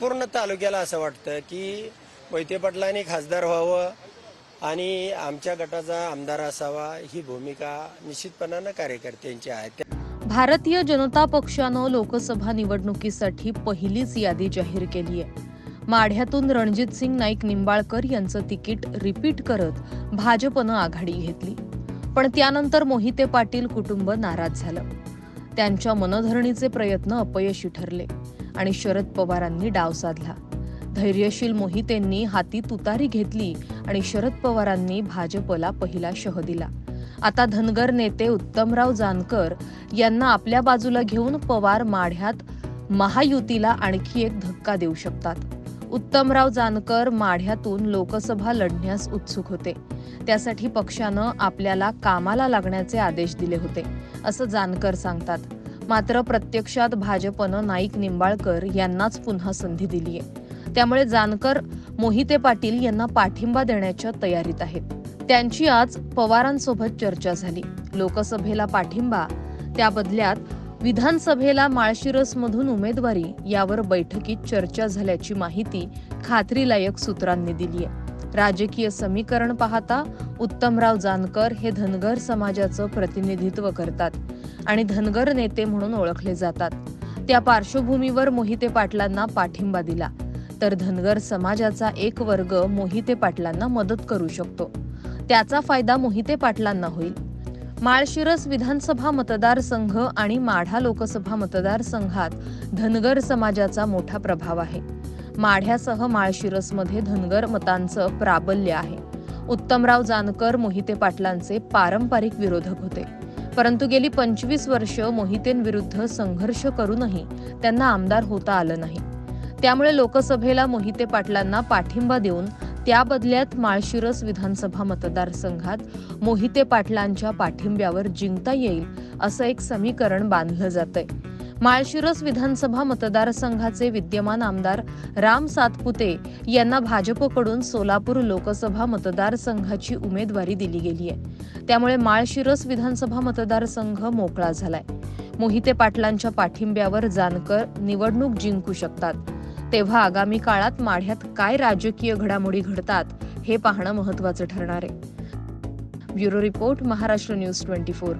पूर्ण तालुक्याला असं वाटतं की मोहिते पाटलांनी खासदार व्हावं आणि आमच्या गटाचा आमदार असावा ही भूमिका निश्चितपणानं कार्यकर्त्यांची आहे. भारतीय जनता पक्षानं लोकसभा निवडणुकीसाठी पहिलीच यादी जाहीर केली आहे माढ्यातून रणजित सिंग नाईक निंबाळकर यांचं तिकीट रिपीट करत भाजपनं आघाडी घेतली. पण त्यानंतर मोहिते पाटील कुटुंब नाराज झालं. त्यांच्या मनधरणीचे प्रयत्न अपयशी ठरले. आणि शरद पवारांनी डाव साधला. धैर्यशील मोहितेंनी हाती तुतारी घेतली आणि शरद पवारांनी भाजपला पहिला शह दिला. आता धनगर नेते उत्तमराव जानकर यांना आपल्या बाजूला घेऊन पवार माढ्यात महायुतीला आणखी एक धक्का देऊ शकतात. उत्तमराव जानकर माढ्यातून लोकसभा लढण्यास उत्सुक होते. त्यासाठी पक्षानं आपल्याला कामाला लागण्याचे आदेश दिले होते असं जानकर सांगतात. मात्र प्रत्यक्षात भाजपनं नाईक निंबाळकर यांनाच पुन्हा संधी दिलीय त्यामुळे जानकर मोहिते पाटील यांना पाठिंबा देण्याच्या तयारीत आहेत. त्यांची आज पवारांसोबत चर्चा झाली. लोकसभेला पाठिंबा त्या बदल्यात विधानसभेला माळशिरसमधून उमेदवारी यावर बैठकीत चर्चा झाल्याची माहिती खात्रीलायक सूत्रांनी दिली आहे. राजकीय समीकरण पाहता उत्तमराव जानकर हे धनगर समाजाचं प्रतिनिधित्व करतात. आणि धनगर नेते म्हणून ओळखले जातात. त्या पार्श्वभूमीवर मोहिते पाटलांना पाठिंबा दिला. तर धनगर समाजाचा एक वर्ग मोहिते पाटलांना मदत करू शकतो. त्याचा फायदा मोहिते पाटलांना होईल. माळशिरस विधानसभा मतदारसंघ आणि माढा लोकसभा मतदारसंघात धनगर समाजाचा मोठा प्रभाव आहे. माढ्यासह माळशिरसमध्ये धनगर मतांचं प्राबल्य आहे. उत्तमराव जानकर मोहिते पाटलांचे पारंपरिक विरोधक होते. परंतु गेली पंचवीस वर्ष मोहितेंविरुद्ध संघर्ष करूनही त्यांना आमदार होता आलं नाही. त्यामुळे लोकसभेला मोहिते पाटलांना पाठिंबा देऊन त्या बदल्यात माळशिरस विधानसभा मतदारसंघात मोहिते पाटलांच्या पाठिंब्यावर जिंकता येईल असं एक समीकरण बांधलं जातंय. माळशिरस विधानसभा मतदारसंघाचे विद्यमान आमदार राम सातपुते यांना भाजपकडून सोलापूर लोकसभा मतदारसंघाची उमेदवारी दिली गेली आहे त्यामुळे माळशिरस विधानसभा मतदारसंघ मोकळा झालाय. मोहिते पाटलांच्या पाठिंब्यावर जानकर निवडणूक जिंकू शकतात. तेव्हा आगामी काळात माढ्यात काय राजकीय घडामोडी घडतात हे पाहणं महत्वाचं ठरणार आहे. Bureau report Maharashtra news twenty four.